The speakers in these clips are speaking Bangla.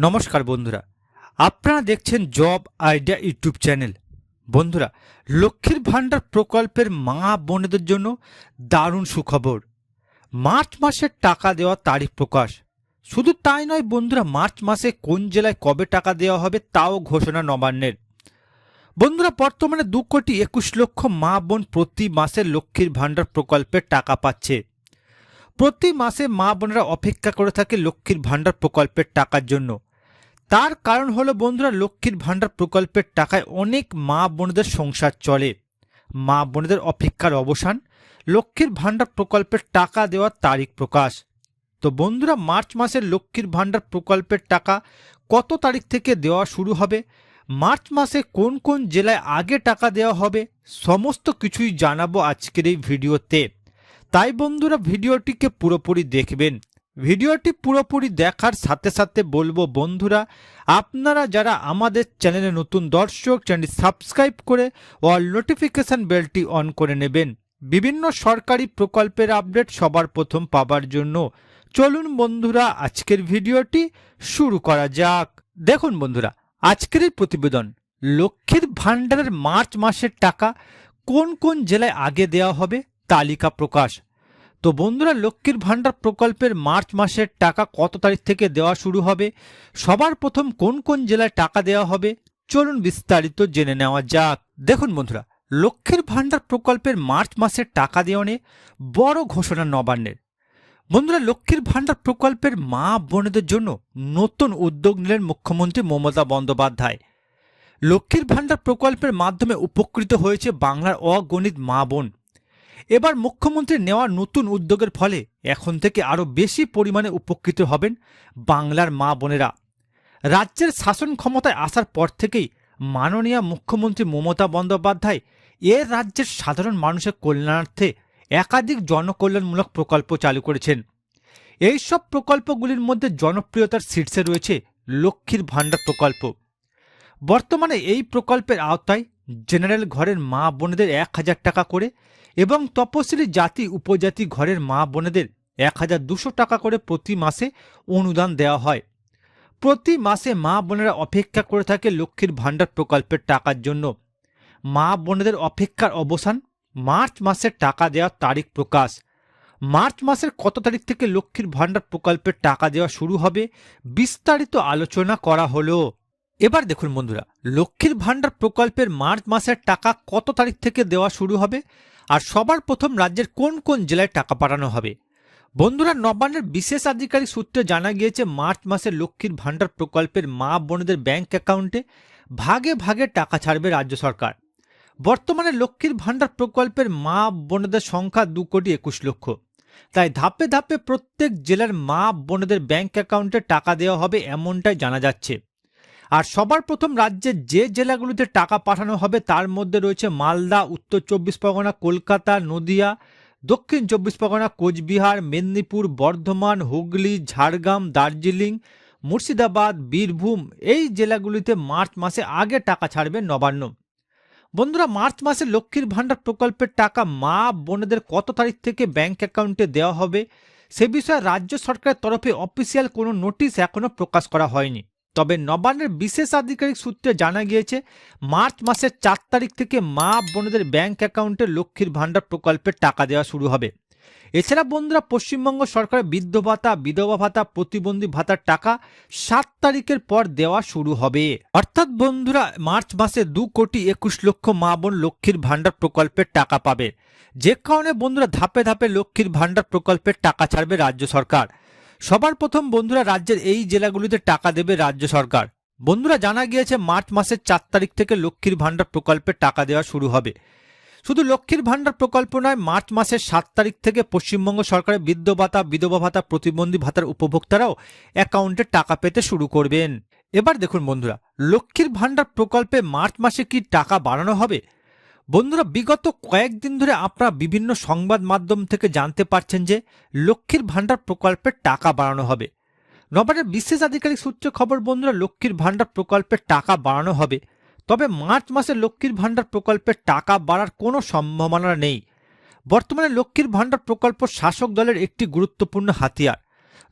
নমস্কার বন্ধুরা। আপনারা দেখছেন জব আইডিয়া ইউটিউব চ্যানেল। বন্ধুরা, লক্ষ্মীর ভাণ্ডার প্রকল্পের মা বোনেদের জন্য দারুণ সুখবর। মার্চ মাসের টাকা দেওয়া তারিখ প্রকাশ। শুধু তাই নয় বন্ধুরা, মার্চ মাসে কোন জেলায় কবে টাকা দেওয়া হবে তাও ঘোষণা নবান্নের। বন্ধুরা, বর্তমানে দু কোটি একুশ লক্ষ মা বোন প্রতি মাসে লক্ষ্মীর ভাণ্ডার প্রকল্পের টাকা পাচ্ছে। প্রতি মাসে মা বোনেরা অপেক্ষা করে থাকে লক্ষ্মীর ভাণ্ডার প্রকল্পের টাকার জন্য। তার কারণ হলো বন্ধুরা লক্ষ্মীর ভাণ্ডার প্রকল্পের টাকায় অনেক মা বোনদের সংসার চলে। মা বোনেদের অপেক্ষার অবসান, লক্ষ্মীর ভাণ্ডার প্রকল্পের টাকা দেওয়ার তারিখ প্রকাশ। তো বন্ধুরা মার্চ মাসের লক্ষ্মীর ভাণ্ডার প্রকল্পের টাকা কত তারিখ থেকে দেওয়া শুরু হবে? মার্চ মাসে কোন কোন জেলায় আগে টাকা দেওয়া হবে? সমস্ত কিছুই জানাব আজকের এই ভিডিওতে। তাই বন্ধুরা ভিডিওটিকে পুরোপুরি দেখবেন। ভিডিওটি পুরোপুরি দেখার সাথে সাথে বলব বন্ধুরা, আপনারা যারা আমাদের চ্যানেলে নতুন দর্শক, চ্যানেলটি সাবস্ক্রাইব করে অল নোটিফিকেশন বেলটি অন করে নেবেন। বিভিন্ন সরকারি প্রকল্পের আপডেট সবার প্রথম পাবার জন্য। চলুন বন্ধুরা, আজকের ভিডিওটি শুরু করা যাক। দেখুন বন্ধুরা, আজকের প্রতিবেদন, লক্ষ্মীর ভাণ্ডারের মার্চ মাসের টাকা কোন কোন জেলায় আগে দেওয়া হবে, তালিকা প্রকাশ। তো বন্ধুরা, লক্ষ্মীর ভাণ্ডার প্রকল্পের মার্চ মাসের টাকা কত তারিখ থেকে দেওয়া শুরু হবে? সবার প্রথম কোন কোন জেলায় টাকা দেওয়া হবে? চলুন বিস্তারিত জেনে নেওয়া যাক। দেখুন বন্ধুরা, লক্ষ্মীর ভাণ্ডার প্রকল্পের মার্চ মাসের টাকা দেওয়া নিয়ে বড় ঘোষণা নবান্নের। বন্ধুরা, লক্ষ্মীর ভাণ্ডার প্রকল্পের মা বোনেদের জন্য নতুন উদ্যোগ নিলেন মুখ্যমন্ত্রী মমতা বন্দ্যোপাধ্যায়। লক্ষ্মীর ভাণ্ডার প্রকল্পের মাধ্যমে উপকৃত হয়েছে বাংলার অগণিত মা বোন। এবার মুখ্যমন্ত্রীর নেওয়া নতুন উদ্যোগের ফলে এখন থেকে আরও বেশি পরিমাণে উপকৃত হবেন বাংলার মা বোনেরা। রাজ্যের শাসন ক্ষমতায় আসার পর থেকেই মাননীয় মুখ্যমন্ত্রী মমতা বন্দ্যোপাধ্যায় এ রাজ্যের সাধারণ মানুষের কল্যাণার্থে একাধিক জনকল্যাণমূলক প্রকল্প চালু করেছেন। এই সব প্রকল্পগুলির মধ্যে জনপ্রিয়তার শীর্ষে রয়েছে লক্ষ্মীর ভাণ্ডার প্রকল্প। বর্তমানে এই প্রকল্পের আওতায় জেনারেল ঘরের মা বোনেদের এক হাজার টাকা করে এবং তপশিলি জাতি উপজাতি ঘরের মা বোনেদের এক হাজার দুশো টাকা করে প্রতি মাসে অনুদান দেওয়া হয়। প্রতি মাসে মা বোনেরা অপেক্ষা করে থাকে লক্ষ্মীর ভাণ্ডার প্রকল্পের টাকার জন্য। মা বোনেদের অপেক্ষার অবসান মার্চ মাসের টাকা দেওয়ার তারিখ প্রকাশ। মার্চ মাসের কত তারিখ থেকে লক্ষ্মীর ভাণ্ডার প্রকল্পের টাকা দেওয়া শুরু হবে বিস্তারিত আলোচনা করা হলো। এবার দেখুন বন্ধুরা, লক্ষ্মীর ভাণ্ডার প্রকল্পের মার্চ মাসের টাকা কত তারিখ থেকে দেওয়া শুরু হবে আর সবার প্রথম রাজ্যের কোন কোন জেলায় টাকা পাঠানো হবে? বন্ধুরা, নবান্নের বিশেষ আধিকারিক সূত্রে জানা গিয়েছে, মার্চ মাসে লক্ষ্মীর ভাণ্ডার প্রকল্পের মা বোনেদের ব্যাংক অ্যাকাউন্টে ভাগে ভাগে টাকা ছাড়বে রাজ্য সরকার। বর্তমানে লক্ষ্মীর ভাণ্ডার প্রকল্পের মা বোনেদের সংখ্যা দু কোটি একুশ লক্ষ। তাই ধাপে ধাপে প্রত্যেক জেলার মা বোনেদের ব্যাংক অ্যাকাউন্টে টাকা দেওয়া হবে এমনটাই জানা যাচ্ছে। আর সবার প্রথম রাজ্যের যে জেলাগুলিতে টাকা পাঠানো হবে, তার মধ্যে রয়েছে মালদা, উত্তর চব্বিশ পরগনা, কলকাতা, নদিয়া, দক্ষিণ চব্বিশ পরগনা, কোচবিহার, মেদিনীপুর, বর্ধমান, হুগলি, ঝাড়গ্রাম, দার্জিলিং, মুর্শিদাবাদ, বীরভূম, এই জেলাগুলিতে মার্চ মাসে আগে টাকা ছাড়বে নবান্ন। বন্ধুরা, মার্চ মাসে লক্ষ্মীর ভাণ্ডার প্রকল্পের টাকা মা বোনেদের কত তারিখ থেকে ব্যাংক অ্যাকাউন্টে দেওয়া হবে, সে বিষয়ে রাজ্য সরকারের তরফে অফিসিয়াল কোনো নোটিশ এখনও প্রকাশ করা হয়নি। তবে নবান্নের বিশেষ আধিকারিক সূত্রে জানা গিয়েছে, মার্চ মাসের চার তারিখ থেকে মা বোনদের ব্যাংক অ্যাকাউন্টে লক্ষ্মীর ভাণ্ডার প্রকল্পের টাকা দেওয়া শুরু হবে। এছাড়া বন্ধুরা, পশ্চিমবঙ্গ সরকারের বৃদ্ধ ভাতা, বিধবা ভাতা, প্রতিবন্ধী ভাতার টাকা সাত তারিখের পর দেওয়া শুরু হবে। অর্থাৎ বন্ধুরা, মার্চ মাসে দু কোটি একুশ লক্ষ মা বোন লক্ষ্মীর ভাণ্ডার প্রকল্পের টাকা পাবে। যে কারণে বন্ধুরা, ধাপে ধাপে লক্ষ্মীর ভাণ্ডার প্রকল্পের টাকা ছাড়বে রাজ্য সরকার। সবার প্রথম বন্ধুরা রাজ্যের এই জেলাগুলিতে টাকা দেবে রাজ্য সরকার। বন্ধুরা জানা গিয়েছে, মার্চ মাসের চার তারিখ থেকে লক্ষ্মীর ভাণ্ডার প্রকল্পে টাকা দেওয়া শুরু হবে। শুধু লক্ষ্মীর ভাণ্ডার প্রকল্প নয়, মার্চ মাসের সাত তারিখ থেকে পশ্চিমবঙ্গ সরকারের বৃদ্ধ ভাতা বিধবা ভাতা, প্রতিবন্ধী ভাতার উপভোক্তারাও অ্যাকাউন্টে টাকা পেতে শুরু করবেন। এবার দেখুন বন্ধুরা, লক্ষ্মীর ভাণ্ডার প্রকল্পে মার্চ মাসে কি টাকা বাড়ানো হবে? বন্ধুরা, বিগত কয়েকদিন ধরে আপনারা বিভিন্ন সংবাদ মাধ্যম থেকে জানতে পারছেন যে লক্ষ্মীর ভাণ্ডার প্রকল্পের টাকা বাড়ানো হবে। নবান্নের বিশেষ আধিকারিক সূত্রে খবর, বন্ধুরা, লক্ষ্মীর ভাণ্ডার প্রকল্পের টাকা বাড়ানো হবে। তবে মার্চ মাসে লক্ষ্মীর ভাণ্ডার প্রকল্পের টাকা বাড়ার কোনো সম্ভাবনা নেই। বর্তমানে লক্ষ্মীর ভাণ্ডার প্রকল্প শাসক দলের একটি গুরুত্বপূর্ণ হাতিয়ার।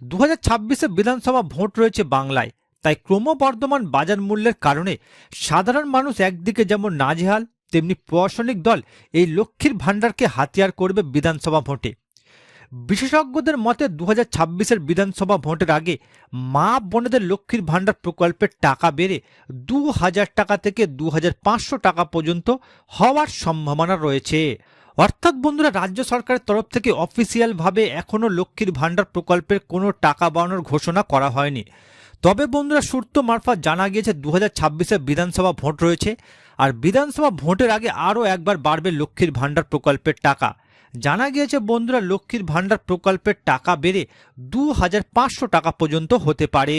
দু হাজার ছাব্বিশে বিধানসভা ভোট রয়েছে বাংলায়। তাই ক্রমবর্ধমান বাজার মূল্যের কারণে সাধারণ মানুষ একদিকে যেমন নাজেহাল তেমনি প্রশাসনিক দল এই লক্ষ্মীর ভাণ্ডারকে হাতিয়ার করবে বিধানসভা ভোটে। বিশেষজ্ঞদের মতে দু হাজার বিধানসভা ভোটের আগে মা বোনেদের লক্ষ্মীর ভাণ্ডার প্রকল্পের টাকা বেড়ে দু হাজার টাকা থেকে দু হাজার পাঁচশো টাকা পর্যন্ত হওয়ার সম্ভাবনা রয়েছে। অর্থাৎ বন্ধুরা, রাজ্য সরকারের তরফ থেকে অফিসিয়ালভাবে এখনও লক্ষ্মীর ভাণ্ডার প্রকল্পের কোনো টাকা বাড়ানোর ঘোষণা করা হয়নি। তবে বন্ধুরা সূত্র মারফত জানা গিয়েছে দু হাজার বিধানসভা ভোট রয়েছে, আর বিধানসভা ভোটের আগে আরও একবার বাড়বে লক্ষ্মীর ভাণ্ডার প্রকল্পের টাকা। জানা গিয়েছে বন্ধুরা লক্ষ্মীর ভাণ্ডার প্রকল্পের টাকা বেড়ে দু হাজার পাঁচশো টাকা পর্যন্ত হতে পারে।